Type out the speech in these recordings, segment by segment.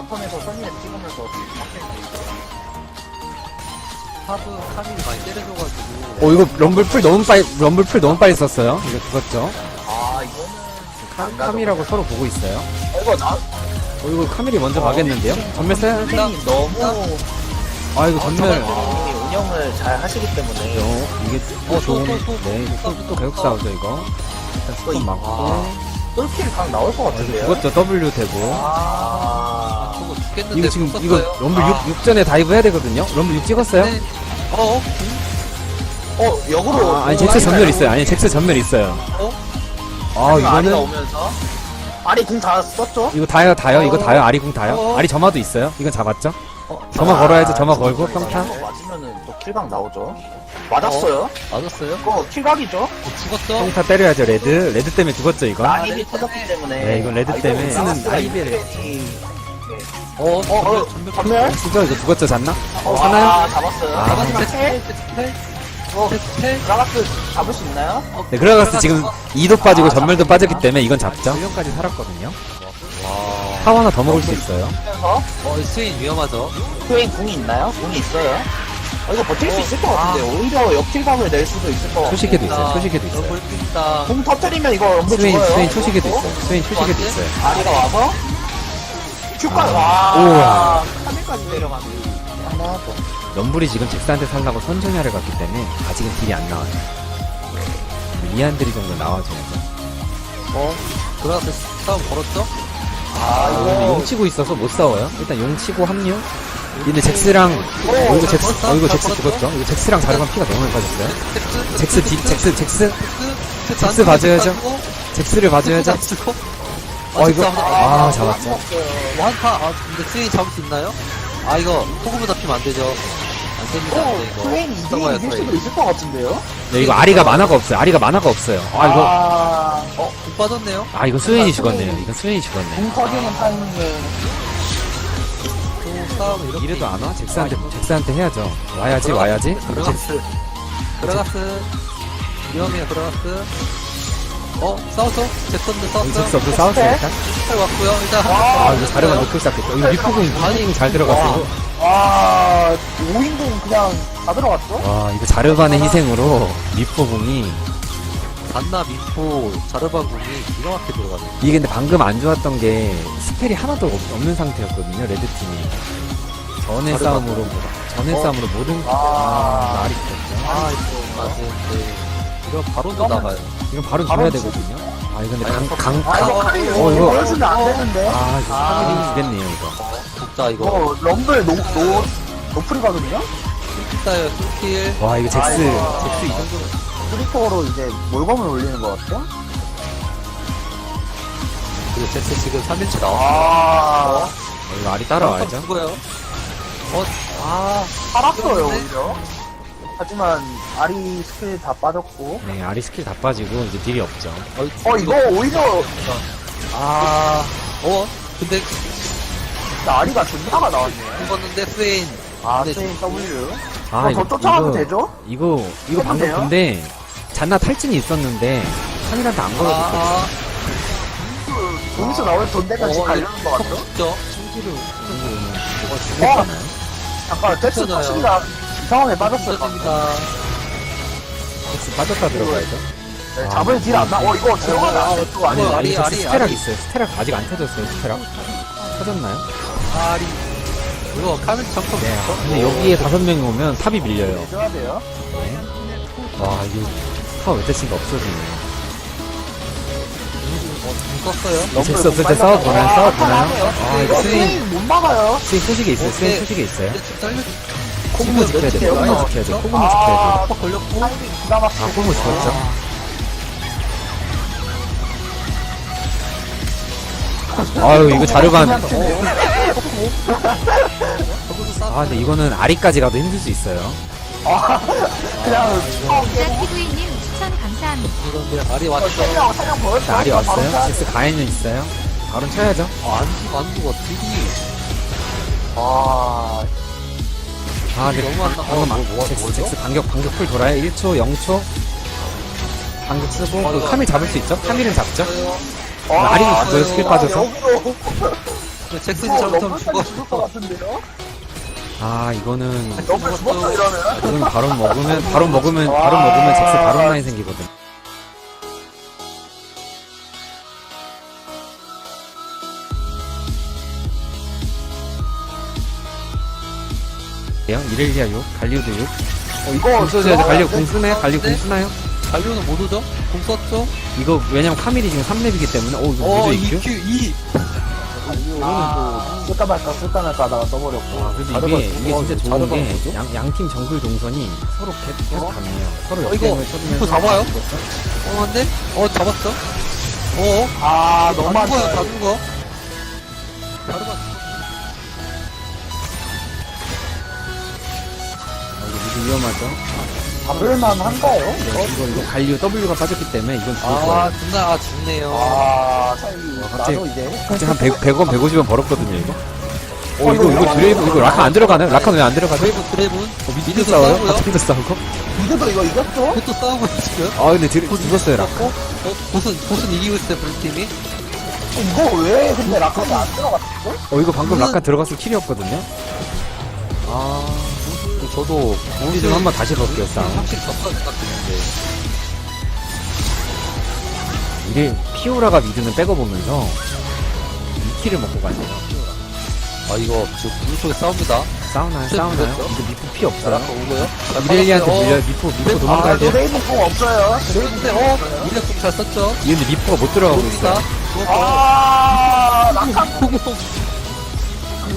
바텀에서 선의에 찍으면서 탑은 카밀이 많이 때려줘가지고. 오 이거 럼블 풀 너무 빨리 럼블 풀 너무 빨리 썼어요. 이거 죽었죠. 아 이거는 카, 카밀하고 서로 보고 있어요. 어, 이거 나어 이거 카밀이 먼저 가겠는데요? 전멸 써야 돼? 너무 아 이거 전멸. 선생님이 운영을 잘 하시기 때문에 어, 이게 또 어, 좋은 또, 또, 또, 네 또, 또, 또, 또 계속 또. 싸우죠 이거 일단 스톱 이- 맞고 아. 똘끼리 강 나올 것 같은데요. 죽었죠 W 되고 아, 죽겠는데. 이거 지금 썼어요. 이거 럼블 아. 6, 6전에 다이브 해야 되거든요 럼블 6 찍었어요? 네. 어? 어 역으로 아, 아니 잭스 전멸 있어요 아니 잭스 전멸 있어요 어? 아 아리가 이거는 오면서 아리 궁 다 썼죠? 이거 다요 다요 이거 어. 다요 아리 궁 다요 어. 아리 점화도 있어요 이건 잡았죠? 어? 점화 걸어야죠 점화 아, 걸고 이거 평타 맞으면은 또 킬각 나오죠. 맞았어요? 맞았어요? 그거 킬각이죠? 어, 죽었어? 평타 때려야죠 레드 레드 때문에 죽었죠 이거 난입이 레드 터졌기 때문에. 네, 이건 레드 아, 때문에 쓰는 아이비를. 어? 어, 어, 전멸, 전멸? 쓰죠 이거 죽었죠 잤나? 어, 하나요? 아, 잡았어요. 아. 마지막 텔? 텔? 어, 텔? 드라가스 잡을 수 있나요? 네 그라가스 지금 2도 빠지고 아, 전멸도 잡았구나. 빠졌기 때문에 이건 잡죠 1년까지 살았거든요 타워 하나 더 먹을 수 있어요 어, 스웨인 위험하죠? 스웨인 궁이 있나요? 궁이 있어요. 어, 이거 버틸 수 있을 것 같은데 오히려 역킬각을 낼 수도 있을 것 같아요. 초시계도 있어요 초시계도 있어요. 궁 터뜨리면 이거 스웨인 죽어요. 스웨인 어? 있어요 스웨인 초시계도 있어요 아리가 와서 큐까 아. 와. 우와. 3일까지 내려가는. 하나 더. 럼블이 지금 잭스한테 살라고 선전야를 갔기 때문에 아직은 딜이 안 나와요 리안드리 정도 나와줘야죠 어? 들어가서 싸움 걸었죠? 아, 아, 근데 용. 치고 있어서 못 싸워요 일단 용 치고 합류 근데 잭스랑 어 이거 잭스 어 이거 잭스 죽었죠 이거 잭스랑 자르반 피가 너무 많이 빠졌어요 잭스? 잭스 디 잭스 잭스 잭스? 잭스 봐줘야죠. 잭스를 봐줘야죠 어 이거 아 잡았죠 한타 아 근데 스웨인 잡을 수 있나요? 아 이거 호구부 잡히면 안 되죠. 안 됩니다 오, 네, 이거. 2대 이길 수도. 있을 것 같은데요? 네 이거 아리가 만화가 없어요. 아리가 만화가 없어요. 아 이거. 아, 어? 못 빠졌네요? 아 이거 스웨인이 죽었네요. 이건 스웨인이 죽었네 궁 터지는 타이밍에. 또 싸움 이렇게. 이래도 안 와? 잭스한테 잭스한테 해야죠. 와야지 와야지. 잭스 들어갔스 들어갔스 위험해요 들어갔스 어? 싸웠어? 잭슨도 싸웠어요? 잭스 없어 싸웠어요 일단 잘 왔고요 일단 아 이거 자르반 놓고 시작했죠 이거 리프공 리프공 잘 들어갔어요 와, 5인공 그냥 다 들어갔어? 와 이거 자르반의 희생으로 리프공이 단나 미포 자르바궁이 기가 막히게 들어가네 이게 근데 방금 안 좋았던 게 스펠이 하나도 없- 없는 상태였거든요 레드 팀이 전의 자르반. 싸움으로 전의 어. 싸움으로 모든 아. 아 말이 있었죠 아 이거 맞는데 이거 바로 또 나가요 이건 바로 바로 줘야 치- 되거든요 아 이거 근데 아니, 강강 아, 이거 강, 어, 이거- 보여주면 안 되는데. 아 이거 아. 카밀이 주겠네요 이거 독자 이거 이거 럼블 노, 노, 노플이거든요? 스타일 스킬 와 이거 잭스 아, 이거. 잭스 이 정도면 스리퍼로 이제 몰검을 올리는 것 같죠? 그리고 잭스 지금 3일째 나와 아, 어, 이거 알이 따라와야죠 죽어요 어? 아 살았어요? 오히려. 하지만, 아리 스킬 다 빠졌고. 네 알이 스킬 다 빠지고 이제 딜이 없죠 어, 이거 오히려, 아, 어? 근데 진짜 아리가 존나가 나왔네. 죽었는데 스웨인 아, 근데 스인 W. 아 어, 더 쫓아가도 되죠? 이거 이거 해도 방금 돼요? 근데 잔나 탈진이 있었는데 카밀한테 안 걸어줬거든요 아, 여기서 나올 돈대까지 어, 가려는 것 같죠? 총지를 어, 죽었잖아요 잠깐. 터치기가 이 상하게 빠졌어요. 죽습니다 잭스 빠졌다 들어가야죠 네, 잡을 딜안 나. 어, 이거 들어가면 안 돼. 또 아니 아니, 아니 아리, 스테락 아리. 있어요 스테락 아직 안 터졌어요 스테락 터졌나요? 아리 이거 카멘 잠깐 네 근데 여기에 다섯 명이 오면 탑이 밀려요 해줘야 돼요. 와 이게 타워 외태친가 없어지네 어, 죽었어요 잭스 없을 때 싸워 보나요? 싸워 보나요? 아 이거 스윙 스윙 못 막아요. 스윙 소식이 있어요 스윙 오케이. 소식이 있어요 코그모 지켜야 돼몇 지켜야 돼? 코그모 지켜야 돼 아, 팍 걸렸고 타이밍 기가 아, 막히고. 코그모 죽었죠 아유 이거 자르반 저거도 싸아 근데 이거는 아리까지 가도 힘들 수 있어요 아, 그냥 자 TV님 추천 감사합니다. 그런데 아리 왔죠 보였어. 알이 왔어요? 잭스 가해는 있어요? 바로 쳐야죠 안 죽어 안 죽어 딜이 아, 아 근데 너무 안 나- 방금 어, 뭐, 뭐, 잭스? 잭스 반격 반격 풀 돌아요 1초 0초 반격 쓰고 어, 그 카밀 잡을 수 있죠? 카밀은 잡죠? 아, 아리는 죽어요, 스킬 빠져서. 잭슨이 잘못하면 너무 죽어. 죽을 것 같은데요? 아 이거는 너무 죽었어 이러면 이건 바로 먹으면 바로 먹으면 바로 먹으면 잭스 바로 라인 생기거든. 요 이렐리아 6, 갈리오도 6. 어, 이거 공 써줘야죠. 갈리오 공 쓰나요? 갈리오 공 쓰나요? 갈료는 못 오죠? 공 썼죠? 이거 왜냐면 카밀이 지금 3렙이기 때문에 어 이거 어, 무조 2Q, EQ? 2. 아, 쓸까 말까 쓸까 말까 하다가 써버렸고 아, 자르반 이게, 이게 어, 진짜 좋은 게, 뭐죠? 양, 양팀 정글 동선이 서로 계- 계속 같네요. 서로 어, 이거. 이거 잡아요? 어, 안 돼? 어, 잡았죠? 어, 아다 너무 죽어요, 다 많다 어, 위험하죠? 잡을만 한가요? 이거, 이거, 이거 갈리오 W가 빠졌기 때문에 이건 죽을 거예요. 아, 존나, 아, 죽네요. 아 차이 갑자기- 나도 이제 갑자기 한 100, 100원, 150원 벌었거든요, 이거. 어, 이거, 이거 드레이브, 이거 라칸 안 들어가나요? 라칸 왜안 들어가죠? 드래븐, 드래븐. 어, 미드 미드도 싸워요? 싸우고요. 바텀도 싸우고? 미드도 이거 이겼죠? 그것도 싸우고 있어요, 지금. 아, 근데 드, 죽었어요, 라칸. 어, 보슨, 보슨 이기고 있어요, 블루 팀이. 이거 왜 근데 라카가 안 들어갔어? 어, 이거 방금 라칸 들어갔을 킬이었거든요? 아, 저도 우리 좀 한번 다시 볼게요, 싸움. 확실히 졌다 생각했는데. 이게 피오라가 미드는 빼고 보면서 2킬을 먹고 가네요. 아, 이거 지금 블루 쪽에 싸웁니다. 싸우나요? 좀 싸우나요? 이거 미포 피 없어요? 오고요. 이렐리한테 받았어요. 밀려요. 미포, 미포 아, 도망가야 아 돼요. 드레이븐 공 없어요 근데, 어, 이래 좀잘 썼죠? 이게 근데 미포가 못 들어가고 모릅니다. 있어요. 아 라카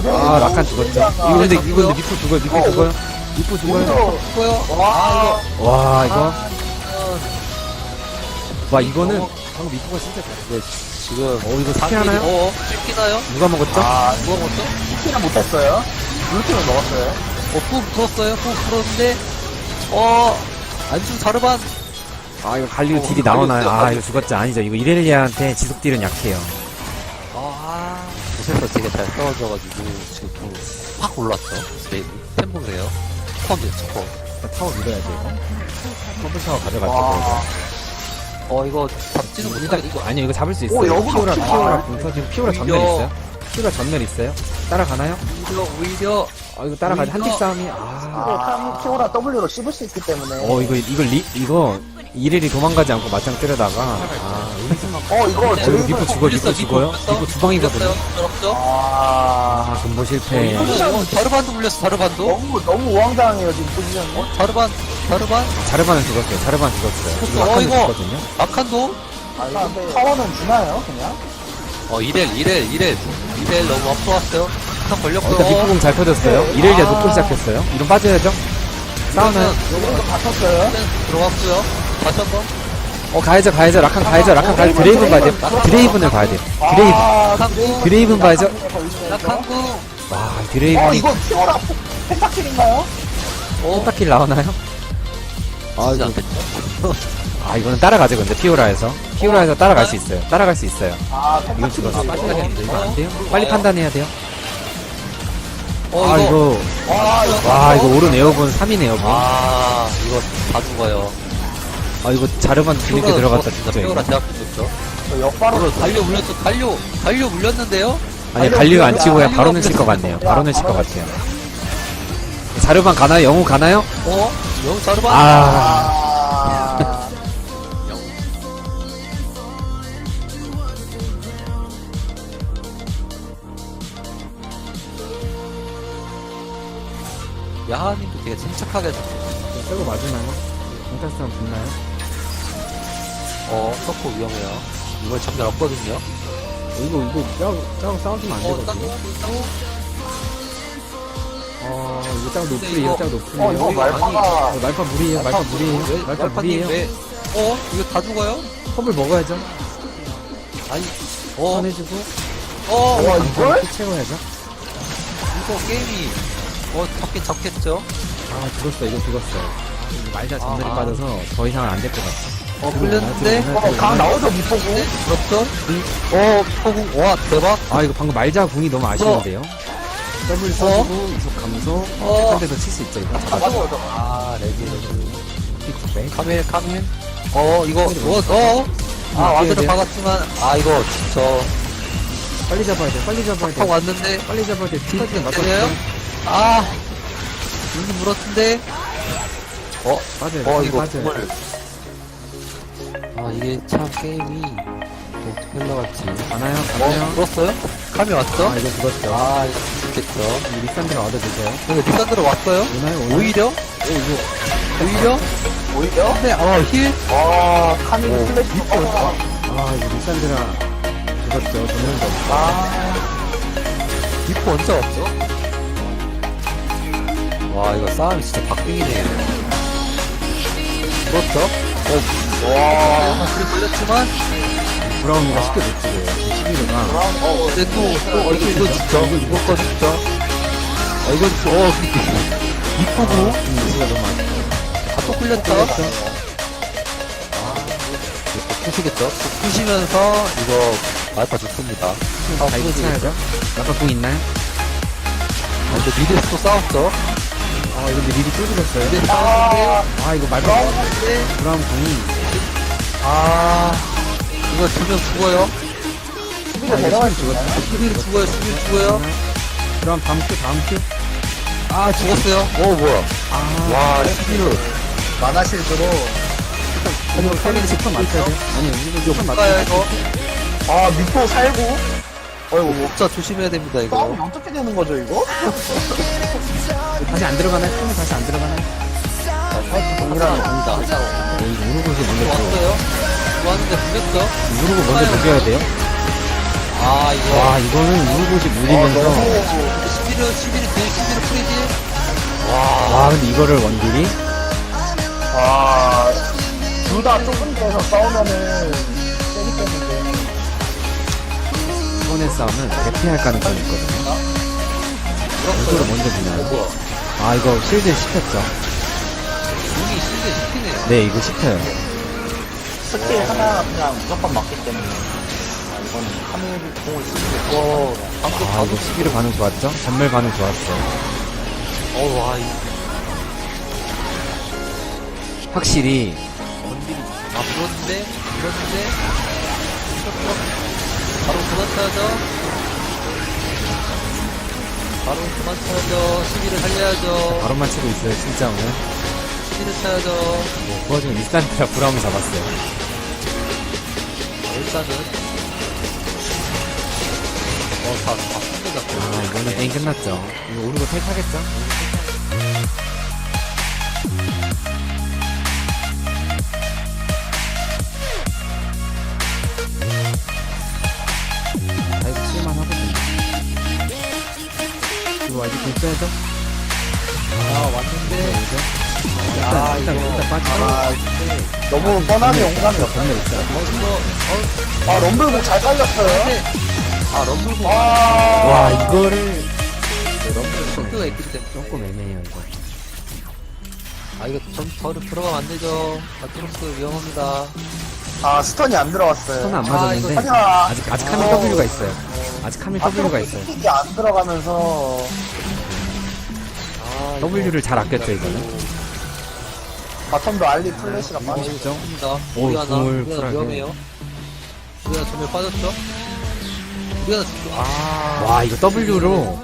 아, 라칸 죽었죠. 이거 근데, 이거 근데 미포 죽어요. 미포 죽어요. 미포 죽어요. 와 와, 이거. 와, 이거는 방금 미포가 진짜 잘했어요. 지금, 어, 이거 스킬 하나요? 어, 찍히나요? 누가 먹었죠? 아 누가 먹었죠? 키는 못했어요 블루팀을 먹었어요 어, 푸 붙었어요. 푸 풀었는데, 어, 안중 자르반. 아, 이거 갈리오 어, 딜이 나오나요? 갈리오 아. 이거 죽었죠. 아니죠. 이거 이렐리아한테 지속 딜은 약해요. 아, 곳에서 되게 잘 싸워져가지고, 지금 좀확 올랐죠. 스페이드. 템 보세요. 컴이요, 컴. 타워 밀어야 돼요. 더블 타워. 와 어, 이거 잡지는 일단 못하겠 이거 아니요 이거 잡을 수 있어요. 오, 역으로 피오라 튀어. 피오라 공터 지금 피오라 전멸 오히려. 있어요. 피오라 전멸 있어요. 따라가나요? 오히려, 오히려, 아 이거 따라가지 오히려. 싸움이 아. 아, 키오라 W로 씹을 수 있기 때문에 어 이거 이거 리 이거 이렐이 도망가지 않고 맞짱 때려다가 아어 이거 어, 이거 미포 죽어 미포 죽어요? 미포 두 방이거든요. 아아 존버 실패. 어, 자르반도 물렸어, 자르반도. 너무 너무 우왕좌왕해요 지금 포지션이 어, 자르반, 자르반, 자르반은 죽었어요. 자르반 죽었어요. 이거 어, 라칸은 이거. 죽거든요. 아칸도. 아 근데 타워는 주나요 그냥? 어, 이렐, 이렐, 이렐. 이렐 너무 앞서 왔어요. 아칸 어, 걸렸고요. 일단 미포공 잘 터졌어요. 이렐리아 놓고 시작했어요. 이런 빠져야죠. 바꿨어요 들어왔고요. 다시 한 번. 어 가야죠 가야죠. 라칸 가야죠. 라칸 가야죠. 드레이븐 봐야 돼요. 드레이븐을 봐야 돼요. 드레이븐. 아, 아칸도. 드레이븐 봐야죠. 아칸도. 와어 드레이븐이 이거 키오라 펜타킬인가요? 어, 펜타킬 나오나요? 아, 이거, 안 됐죠? 아 이거는 따라가죠 근데 피오라에서 피오라에서 따라갈 수 있어요 따라갈 수 있어요 아 이건 죽었어 펜타킬이 빠져야겠는데 이거 안 돼요? 빨리 판단해야 돼요 어, 아 이거 와 이거 와 이거 오른 에어본 3인 에어본 아, 이거 다 죽어요. 아 이거 자르반 뒤늦게 들어갔다 진짜 이거 제압 죽었죠. 저 역바로 바로 달려 물렸죠. 달려, 달려 물렸는데요. 아니 갈리오 안 치고 그냥 바로는 칠 것 같네요 바로는 칠 것 같아요 자르반 가나요? 영우 가나요? 어, 영 자르반. 아아 야하님도 되게 침착하게 잡고. 저거 맞으나요? 한 붙나요? 어, 서코 위험해요. 이번 전멸 없거든요. 어, 이거 이거 짜고 짜고 싸우시면 안 어, 되거든요 땅, 어 이거 짜고 노플이에요 이거- 짜고 노플이에요 어 이거 말파가 어, 말파 무리예요 말파 무리예요 왜, 말파 말파님 무리예요 왜? 어, 이거 다 죽어요? 컵을 먹어야죠 아니, 어, 꺼내주고 어, 와 이걸? 피 채워야죠 이거 게임이, 어, 잡긴 잡겠죠? 아 죽었어 이거 죽었어 아, 말자 전멸이 아. 빠져서 더 이상은 안 될 것 같아 어, 물렸는데? 어 강 나오죠 미포고 그렇죠? 어, 포구, 와, 대박. 아 이거 방금 말자 궁이 너무 아쉬운데요 더블 써주고 이속 감소 어. 한 대더 칠 수 있죠 이거 아, 레지, 레지. 픽백 카밀, 카밀. 어, 이거, 어, 어. 아, 어, 와드를 돼요? 박았지만, 아, 이거, 진짜. 빨리 잡아야 돼, 빨리 잡아야 팍 돼. 왔는데, 빨리 잡아야 돼. 뒤까지 때려요? 아, 여기 물었는데, 어, 돼, 어, 이거 돼. 정말. 아, 이게 참 게임이 어떻게 흘러갈지. 가나요? 어, 가나요? 물었어요? 감이 왔어? 아, 이거 죽었죠. 아, 이거 죽겠죠. 이 리산드라 얻어주세요. 근데 리산드로 왔어요? 오나요? 오나요? 오히려? 오히려? 오히려? 네, 어, 힐? 와, 카밀 플래시 어 아, 이거 리산드라 죽었죠. 없어. 아, 디프 언제 왔죠? 와, 이거 싸움이 진짜 박빙이네요. 그렇죠? 어, 와, 그리 걸렸지만, 브라운이가 쉽게 못 죽어요. 11호가. 어, 근데 또, 또, 어, 이거, 이거 진짜, 이거 거 진짜. 아, 이거, 어, 이쁘고, 음, 이가 너무 아쉽다. 아, 또 끌렸죠? 아, 이거 푸시겠죠? 푸시면서, 이거, 말파 좋습니다. 아, 다 이거 쳐야죠. 낙하공 있나요? 아, 근데 미드에서 또 싸웠죠? 아, 이거 근데 미리 뚫렸어요. 미드에서 싸웠는데, 아, 이거 말파 싸웠는데, 브라운 공이. 아, 이거 두명 죽어요. 수비가 대단한 죽었네. 수비를 죽어요, 수비를 죽어요. 브라운 다음 큐, 다음 큐. 아, 죽었어요. 어, 뭐야. 아, 와, 수비를. 만화 실드로. 이거 패밀리 스톤 맞춰야 돼. 아니, 이거 이거 맞춰야 돼. 이거. 아, 미포 살고. 어이구, 진짜 조심해야 됩니다, 싸움이 이거. 어떻게 되는 거죠, 이거? 다시 안 들어가나요? 춤이 다시 안 들어가나요? 동일한. 아니다. 어, 이거 먼저 줘. 왔어요. 왔는데 죽였죠? 우르고 먼저 녹여야 돼요. 아, 이거. 와, 이거는 우르고시 아, 물리면서. 너무. 11일, 11일, 대 11일 프리딜. 와, 근데 이거를 원딜이? 아, 둘다 좁은 데서 싸우면은 세겠겠는데. 이번의 싸움은 대피할 가능성이 있거든요. 이거를 먼저? 뭐야. 아, 이거 실드 씹혔죠. 여기 실드 시키네요. 네, 이거 씹혀요. 스킬 하나 그냥 무조건 맞기 때문에. 아, 이거는 카밀 공을 쓰고 와, 방금 아, 이거 11호 반응 좋았죠? 전멸 반응 좋았어. 어, 와, 이 확실히. 아, 불었는데, 불었는데. 바로 그만 쳐야죠. 바로 그만 쳐야죠. 11을 살려야죠. 바로만 치고 있어요, 진짜 오늘. 11을 쳐야죠. 뭐, 그 와중에 리산드라 브라운 잡았어요. 일단은 어 다 다 끝내자 아, 이거는 게임 끝났죠. 이거 오르고 탈타겠죠? 다이브 괜찮죠? 아 왔는데 일단, 아, 일단, 이거. 일단 빠지고. 아, 너무 뻔하게 용감이 없어. 전멸 있어요. 어이거 아, 럼블복 잘 살렸어요. 아 럼블 와, 와, 이거를. 럼블 속도가 있기 때문에 조금 애매해요, 이거. 아 이거 좀더 들어가면 안 되죠 아트록스 위험합니다 아, 스턴이 안 들어갔어요. 손은 안 아, 맞았는데. 이거 하지마. 아직, 아직 카밀 어. W가 있어요. 아직 카밀 W가 있어요. 킥이 안 들어가면서 아 이거 W를 잘 아꼈죠, 이거는. 바텀도 알리 플래시가 빠지고 멋있죠? 좋습니다 오, 우리 하나 공을 우리 하나 쿨하게. 위험해요 우리 하나 전멸 빠졌죠 우리 하나 죽 아, 와, 이거 W로.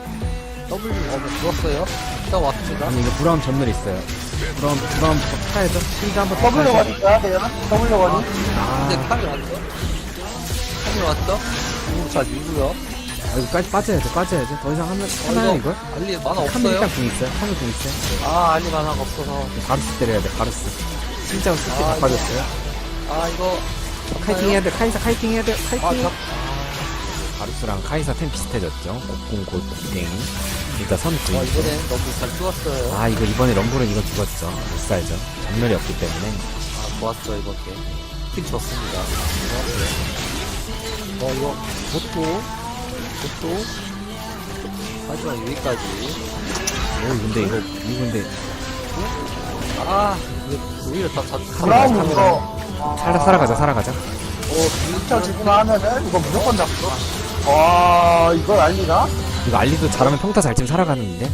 W 어 죽었어요 일단 왔습니다 아니, 이거 브라운 전멸 있어요. 브라운, 브라운 타야죠? 실드 한번 더 W 타야죠? 거리 가야 돼요? W 거리? 근데 아, 왔죠 카미 왔죠 공잘 밀고요 아, 이거 빠지, 빠져야죠, 빠져야죠. 더 이상 하면, 하나요, 이걸? 알리 만화 카밀 없어요 일단 궁 있어요. 카밀 궁 있어요. 아 알리 만화가 없어서 바루스 때려야 돼, 바루스. 진짜 스킬 아, 다 빠졌어요. 아 이거 카이팅 해야 돼, 카이사 카이팅 해야 돼, 아, 카이팅. 저, 바루스랑 카이사 템 비슷해졌죠. 곡궁 골땡이. 일단 선 아, 구이. 이번엔 너무 잘 죽었어요. 아, 이거 이번에 럼블은 이거 죽었죠. 못 살죠. 전멸이 없기 때문에. 아, 좋았죠, 이번 게임. 팀 좋습니다. 좋았어요. 어, 이거, 못도, 못도. 마지막 여기까지. 오, 근데 이거, 이거 근데, 아, 이거 오히려 다, 다, 브라운 카메라. 살아, 살아가자, 살아가자. 어, 펼쳐지구나 하면은 이거 무조건 잡고 와, 이걸 알리나? 이거 알리도 잘하면 평타 잘 치면 살아가는데.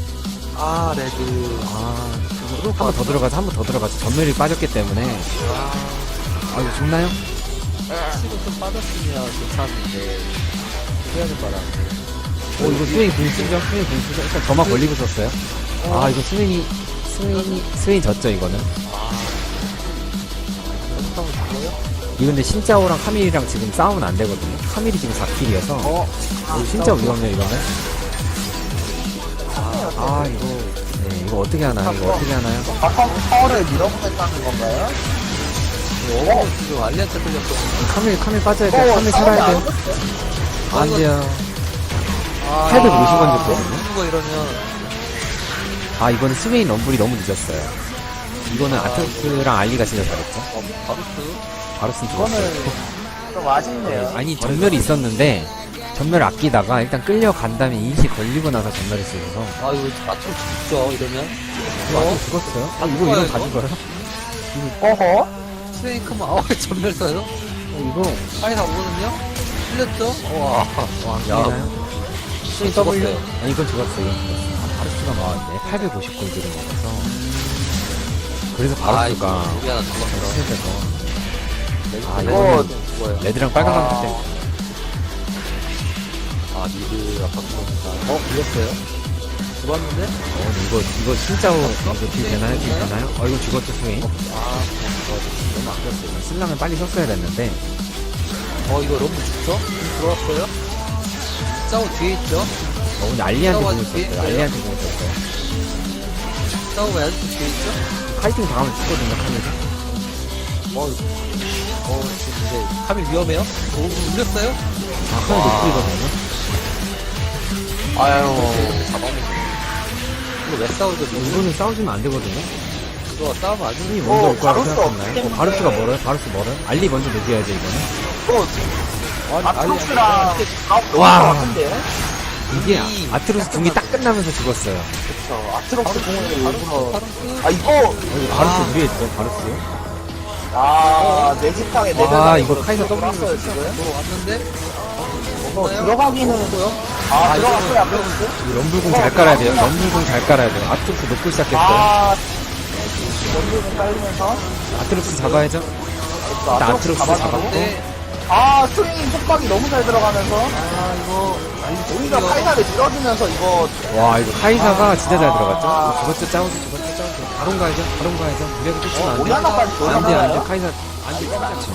아, 레드. 아, 한번 더 들어가자, 한번 더 들어가자. 전멸이 빠졌기 때문에. 아, 이거 죽나요? 치고 좀 빠졌으면 괜찮은데. 피하는 바람. 어, 이거 스웨인 분수죠? 스웨인 분수죠? 일단 저만 걸리고 썼어요. 아, 이거 스웨인이, 스웨인이, 스웨인 졌죠, 이거는. 연습하면 죽어요? 이거 근데 신짜오랑 카밀이랑 지금 싸우면 안 되거든요. 카밀이 지금 4킬이어서. 어, 이거 진짜 위험해요, 이거는. 아, 이거, 네, 이거 어떻게 하나요? 이거 어떻게 하나요? 바텀 타워를 밀어보겠다는 건가요? 어, 지금 알리한테 끌렸어. 카밀, 카밀 빠져야 돼요. 어, 카밀 살아야 돼요. 안안 돼요. 아, 850원 줬거든요. 죽는 거 이러면. 아, 이거는 스웨인 럼블이 너무 늦었어요. 이거는 아트로스랑 알리가 진짜 잘했죠. 어, 바루스. 바로스는 죽었어요. 이거는 좀 아쉽네요. 아니, 전멸이 있었는데, 전멸 아끼다가 일단 끌려간 다음에 인시 걸리고 나서 전멸을 쓰셔서. 아, 이거 맞추고 죽죠, 이러면. 어? 죽었어요? 아, 이거, 이거 다 죽어요? 어허? 스웨이크만, 어, 전멸 써요? 어, 이거, 파이 나오거든요? 틀렸죠? 와, 와, 야, 미나요? 스웨이 죽었어요. 아, 이건 죽었어, 이건 죽었어. 아, 바루스가 나왔네. 850골드를 먹어서. 그래서 아, 이거 우리 하나 죽었어. 세져서. 아, 이거 이거는 죽어요. 레드랑 빨간 아. 때문에. 아, 미드 아까 그러니까. 어, 죽였어요? 죽었는데? 어, 이거, 이거 진짜, 이거 딜 되나요? 딜 되나요? 어, 이거 죽었죠, 스웨인? 아, 어, 너무 아꼈어요. 슬라면 빨리 썼어야 됐는데. 어, 이거 너무 죽죠? 들어왔어요? 짜오 뒤에 있죠? 어, 근데 알리한테 썼어요. 뒤에 알리한테 공을 썼어요. 짜오가 아직도 뒤에 있죠? 카이팅 당하면 죽거든요, 카이팅. 어, 어, 지금 이제 카밀 위험해요? 오, 울렸어요? 아, 카이팅 높이거든요. 아유. 잡아먹는 이거 왜 싸우죠? 이거 이거는 싸우시면 안 되거든요. 이거 싸우면 안 스웨인 되는 먼저 어, 올 거라고 바루스 생각했나요? 어, 바루스가 멀어요? 바루스 멀어요? 알리 먼저 녹여야죠, 이거는. 또, 아니, 아트록스랑 아웃 와. 것 같은데? 이게 아트로스 궁이 딱 끝나면서 죽었어요. 그쵸. 아트록스 공을 일부러. 바루스? 아, 이거, 어, 이거 바루스 무리했죠, 바루스. 아, 내 집방에 내 아, 배당에 이거 카이사 더블로 지금. 들어왔는데? 어, 들어가기는. 아, 들어갔어요, 아트록스? 이 럼블궁 잘 깔아야 돼요. 럼블궁 잘 깔아야 돼요. 아트로스 녹고 시작했어요. 아, 연결좀 깔리면서. 아트로스 잡아야죠. 일단 아트록스 잡았고. 네. 아, 스윙 속박이 너무 잘 들어가면서. 아, 이거. 오히려 카이사를 밀어주면서 이거. 와, 이거 카이사가 진짜 잘 들어갔죠? 이거 죽었죠, 짜오죠, 죽었죠, 짜오죠. 바론 가야죠, 바론 가야죠. 무리하게 쫓으면 안 돼. 오리아나까지 안 돼, 안 돼. 돌아가나요? 카이사, 안 돼, 진짜 쳐.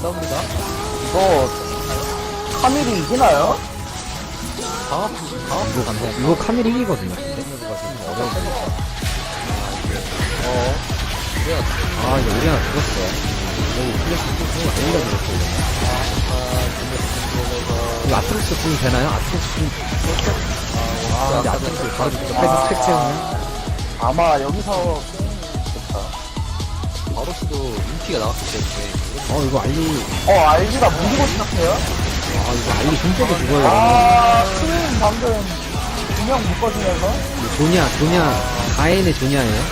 싸웁니다. 이거, 카밀이 이기나요? 강압, 강압. 이거, 이거 카밀 이기거든요. 근데? 어려운 거. 어. 뭐야, 아, 이거 오리아나 죽었어. 여기 플래시 또 오리가 죽었어, 이거. 이거 아트록스 궁이 되나요? 아트록스 궁. 아, 근데 아트록스 바로 죽죠. 카이사 스택 채우면. 아마 여기서. 바로스도 인기가 나왔기 때문에. 어, 이거 알리, 어, 알기가 물리고 시작해요? 아, 이거 알리 손때도 죽어요. 아, 스윙 방금 두명 묶어주면서. 이거 조냐, 조냐, 가엔의 조냐예요.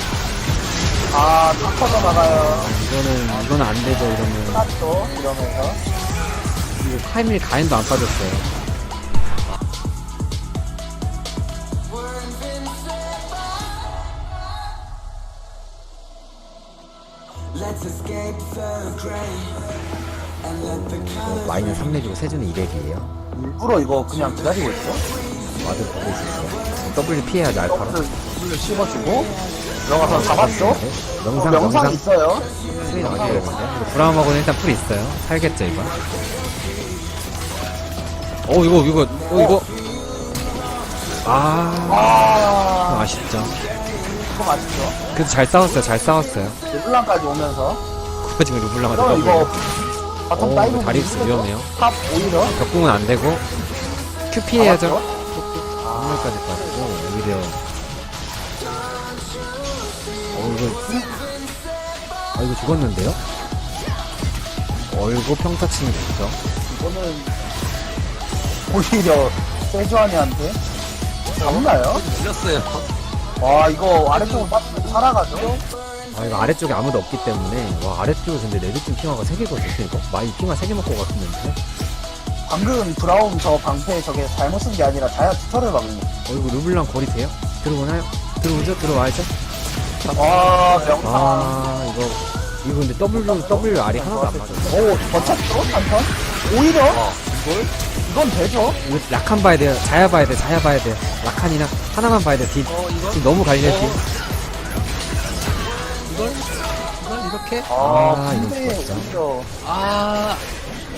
아, 다 터져 나가요. 이거는, 이거는 안 되죠, 이러면. 또 이러면서. 이거 카밀 가엔도 안 빠졌어요. 어, 마이는 3렙이고 세주는 2렙이에요. 일부러 이거 그냥 기다리고 있어? 와드 보고 있었어. W 피해야지, 알파로. 여기서 물을 씹어주고. 들어가서 잡았죠? 어, 명상, 명상 명상. 있어요. 스웨인 어디 되는데? 이거 브라움하고는 일단 풀 있어요. 살겠죠, 이건? 어, 이거, 이거, 어, 이거. 아, 아, 아쉽죠. 그거 맛있죠? 그래도 잘 싸웠어요, 잘 싸웠어요. 르블랑까지 오면서. 지금 르블랑한테 그럼 이거 더블. 바텀 오, 다이브 이거 다리우스 위험해요. 탑 오히려. 격궁은 안 되고, 큐 피 해야죠. 잡았죠? 한물까지 빠지고, 오히려. 어, 이거. 아, 이거 죽었는데요? 어, 이거 평타 치면 죽죠. 이거는 오히려 세주안이한테 잡나요? 밀렸어요. 와 이거 아래쪽으로 빠지면 살아가죠? 아, 이거 아래쪽에 아무도 없기 때문에, 와, 아래쪽에 근데 레드팀 핑화가 3개거든요, 이거. 마이 핑화 3개 먹고 갔는데. 방금 브라운 저 방패 저게 잘못 쓴 게 아니라 자야 주터를 막는 거. 어, 이거 르블랑 거리 돼요? 들어오나요? 들어오죠? 들어와야죠? 와 명상. 아, 이거, 이거 근데 W, WR이 하나도 안 맞았어. 오 버텼죠? 한 턴? 오히려 와, 이걸? 이건 되죠? 이거 라칸 봐야 돼요. 자야 봐야 돼. 자야 봐야 돼. 라칸이나 하나만 봐야 돼. 딜. 어? 지금 너무 갈려, 딜. 이걸? 이걸 이렇게? 아, 아, 이거 근데 진짜. 아,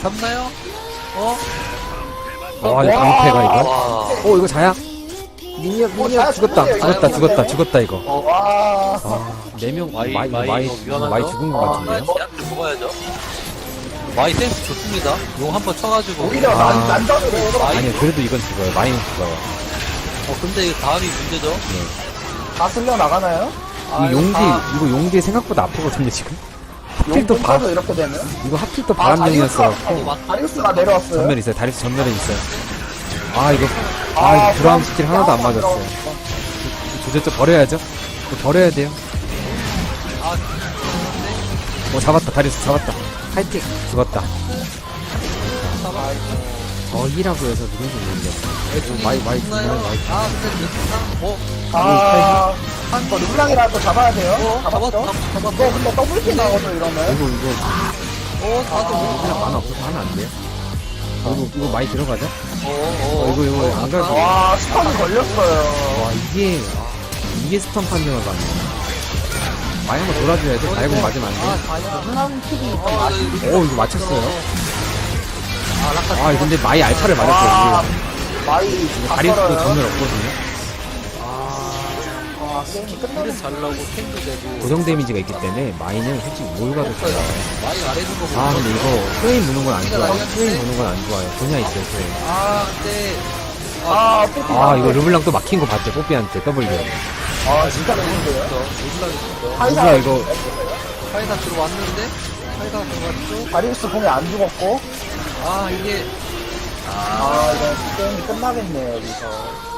잡나요? 어? 와, 이거 방패가 이거. 와. 오, 이거 자야? 미니언, 어, 미니언 자야 죽었다. 죽었네, 죽었다, 자야 죽었다. 죽었다, 이거. 와, 아, 네 명, 마이, 마이, 마이, 마이, 이거 위험하죠? 마이 죽은 것 아, 같은데요? 먹어야죠. 마이 센스 좋습니다. 용 한 번 쳐가지고. 오히려 아. 난, 난전으로 마이, 아니요, 그래도 이건 죽어요. 마이는 죽어요. 어, 근데 이거 다음이 문제죠? 다 쓸려 나가나요? 아, 이 용기, 다- 이거 용기 생각보다 아프거든요, 지금. 하필 또 바, 용돈도 이렇게 되면? 이거 하필 또 아, 바람용이었어. 다리우스가, 다리우스가 내려왔어요. 전면에 있어요. 다리스 전면에 있어요. 아, 이거, 아, 아, 이거 브라움 스킬 하나도 안 맞았어요. 조졌죠? 버려야죠? 이거 버려야 돼요. 아, 어, 잡았다. 다리스 잡았다. 파이팅! 죽었다. 저기라고 해서 누군지 모르겠어. 마이, 마이, 마이, 마이. 아, 근데 르블랑, 어, 아, 저 르블랑이라도 또 잡아야 돼요. 어, 잡았죠? 잡았, 잡- 이거 근데 더블킬 나거든, 이러면. 이거, 이거, 어, 다들 뭐, 그냥 만화 없어서 하면 안 돼요? 이거, 이거 많이 들어가죠? 어, 어, 어, 이거, 이거, 안 가도. 와, 스턴이 걸렸어요. 와, 이게, 이게 스턴 판정을 받네. 많이 한번 돌아줘야 돼. 다이공 맞으면 안 돼. 아, 어, 아, 이거 오, 이거 맞췄어요. 아, 라카. 아, 근데 마이 알파를 와, 맞았어요. 마이. 다 썰어요. 전멸 없거든요. 와, 게임이 끝나는 잘 나오고, 탱도 되고. 고정 데미지가 있기 때문에 마이는 솔직히 뭘 가도 좋아요. 마이 아래 있는 거 보고. 아, 근데 이거 프레임 무는 건 안 좋아요. 프레임 무는 건 안 좋아요. 분야 있어요, 프레임. 아, 근데. 아, 뽀삐 아, 이거 르블랑 또 막힌 거 봤죠? 뽀삐한테, W. 아, 진짜 좋은데요? 있어. 파이사, 누가 이거, 파이사 들어왔는데? 파이사 들어왔죠? 다리우스 공이 안 죽었고, 아, 이게. 아, 이거 게임이 끝나겠네요, 여기서.